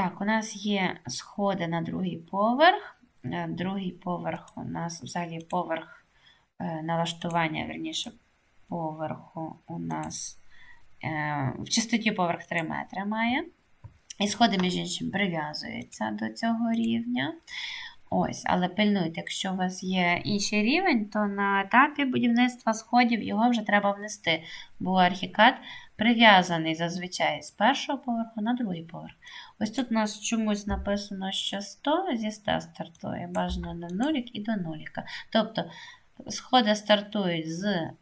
Так, у нас є сходи на другий поверх. Е, Другий поверх у нас взагалі поверх е, налаштування, верніше, поверху у нас е, в чистоті поверх 3 метри має. І сходи, між іншим, прив'язуються до цього рівня. Ось, але пильнуйте, якщо у вас є інший рівень, то на етапі будівництва сходів його вже треба внести, бо архікад прив'язаний зазвичай з першого поверху на другий поверх. Ось тут у нас чомусь написано, що 100 зі 100 стартує, бажано на нулік і до нуліка. Тобто сходи стартують з е,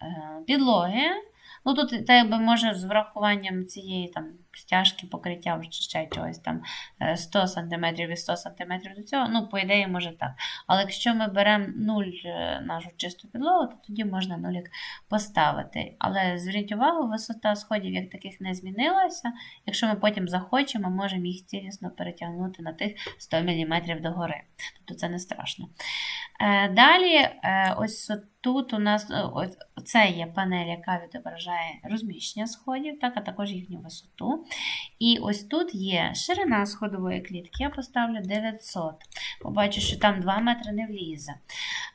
підлоги. Ну, тут якби може з врахуванням цієї там стяжки покриття чи ще чогось там е, 100 см і 100 см до цього, ну, по ідеї, може так. Але якщо ми беремо 0 е, нашу чисту підлогу, то тоді можна нулік поставити. Але зверніть увагу, висота сходів як таких не змінилася. Якщо ми потім захочемо, можемо їх цілісно перетягнути на тих 100 мм догори. Тобто це не страшно. Е, Далі, е, ось тут у нас е, це є панель, яка відображає розміщення сходів, так, а також їхню висоту. І ось тут є ширина сходової клітки, я поставлю 900. Побачу, що там 2 метри не влізе.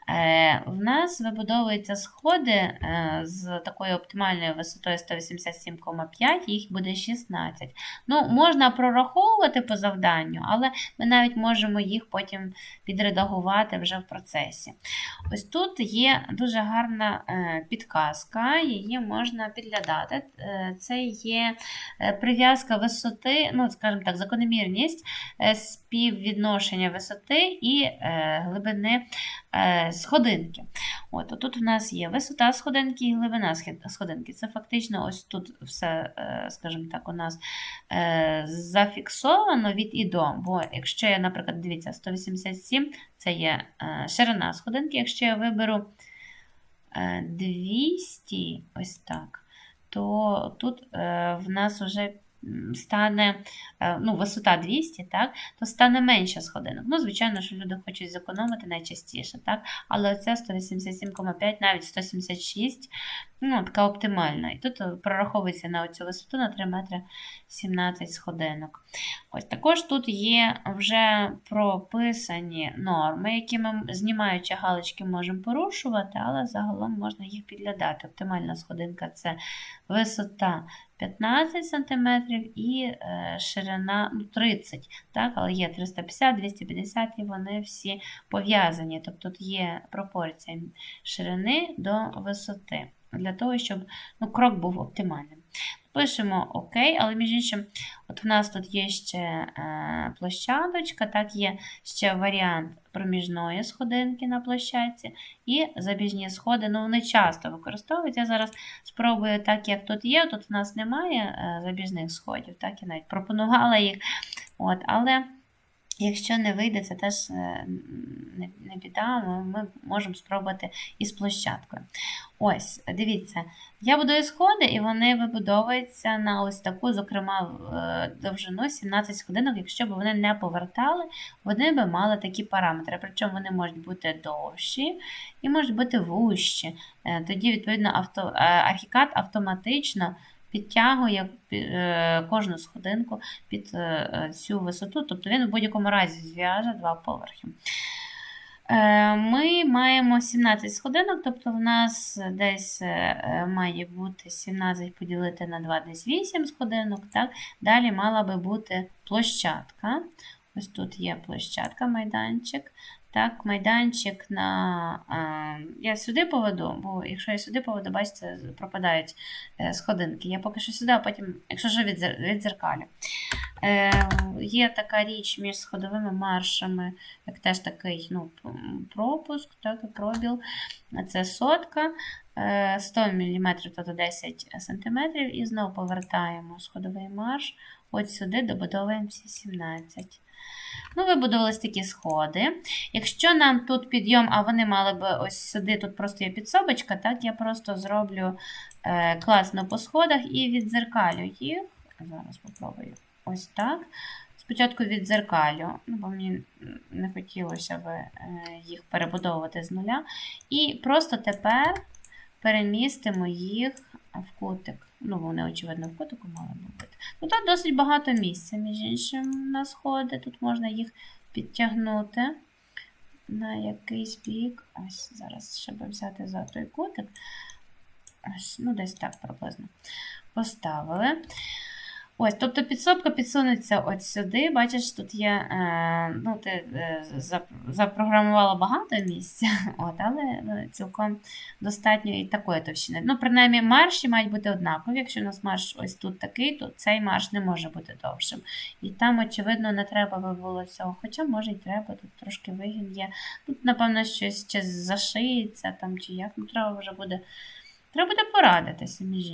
Е, В нас вибудовуються сходи е, з такою оптимальною висотою 187,5, їх буде 16. Ну, Можна прораховувати по завданню, але ми навіть можемо їх потім підредагувати вже в процесі. Ось тут є дуже гарна е, підказка, її можна підглядати. Це є прив'язка висоти, ну, скажімо так, закономірність співвідношення висоти і глибини сходинки. От, Тут у нас є висота сходинки і глибина сходинки. Це фактично ось тут все, е, скажімо так, у нас е, зафіксовано від і до. Бо якщо я, наприклад, дивіться, 187 це є е, ширина сходинки. Якщо я виберу е, 200, ось так, то тут е, в нас вже стане е, ну, висота 200, так, то стане менше сходинок. Ну, звичайно, що люди хочуть зекономити найчастіше, так, але це 187,5, навіть 176, ну, така оптимальна. І тут е, прораховується на цю висоту на 3 метри 17 сходинок. Ось також тут є вже прописані норми, які ми, знімаючи галочки, можемо порушувати, але загалом можна їх підглядати. Оптимальна сходинка це висота 15 см і е, ширина ну, 30 так, але є 350, 250 і вони всі пов'язані. Тобто тут є пропорція ширини до висоти, для того, щоб ну, крок був оптимальним. Пишемо ОК, але між іншим, от в нас тут є ще е, площадочка, так, є ще варіант проміжної сходинки на площадці і забіжні сходи. Ну, вони часто використовуються. Я зараз спробую так, як тут є. Тут в нас немає е, забіжних сходів, так, я навіть пропонувала їх. От, але якщо не вийде, це теж е, не, біда, ми, ми можемо спробувати із площадкою. Ось, дивіться, я будую сходи, і вони вибудовуються на ось таку, зокрема, е, довжину 17 сходинок. Якщо б вони не повертали, вони б мали такі параметри. Причому вони можуть бути довші і можуть бути вужчі. Е, Тоді, відповідно, авто, архікад автоматично підтягує е, кожну сходинку під е, е, цю висоту, тобто він в будь-якому разі зв'яже два поверхи. Е, Ми маємо 17 сходинок, тобто в нас десь е, е, має бути 17 поділити на 2, десь 8 сходинок. Так? Далі мала би бути площадка. Ось тут є площадка, майданчик. Так, майданчик на. Я сюди поведу, бо якщо я сюди поведу, бачите, пропадають е, сходинки. Я поки що сюди, а потім, якщо що, відзер, відзеркалю. Е, є така річ між сходовими маршами, як теж такий ну, пропуск, так, пробіл. Це сотка. Е, 100 мм, тобто 10 см, і знову повертаємо сходовий марш. От сюди добудовуємо всі 17. Ну, вибудувались такі сходи. Якщо нам тут підйом, а вони мали би ось сюди, тут просто є підсобочка, так, я просто зроблю е, класно по сходах і відзеркалю їх. Зараз попробую ось так. Спочатку відзеркалю, ну, бо мені не хотілося б е, їх перебудовувати з нуля. І просто тепер перемістимо їх в котик. Ну, вони, очевидно, в котику мали бути. Ну, тут досить багато місця, між іншим, на сходи. Тут можна їх підтягнути на якийсь бік. Ось зараз ще би взяти за той котик. Ось, ну, десь так приблизно. Поставили. Ось, тобто підсобка підсунеться от сюди. Бачиш, тут є, е, ну, ти е, запрограмувала багато місця, от, але е, цілком достатньо і такої товщини. Ну, принаймні, марші мають бути однакові. Якщо у нас марш ось тут такий, то цей марш не може бути довшим. І там, очевидно, не треба би було цього. Хоча, може, й треба, тут трошки вигін є. Тут, напевно, щось чи зашиється там, чи як. Ну, треба вже буде. Треба буде порадитися між.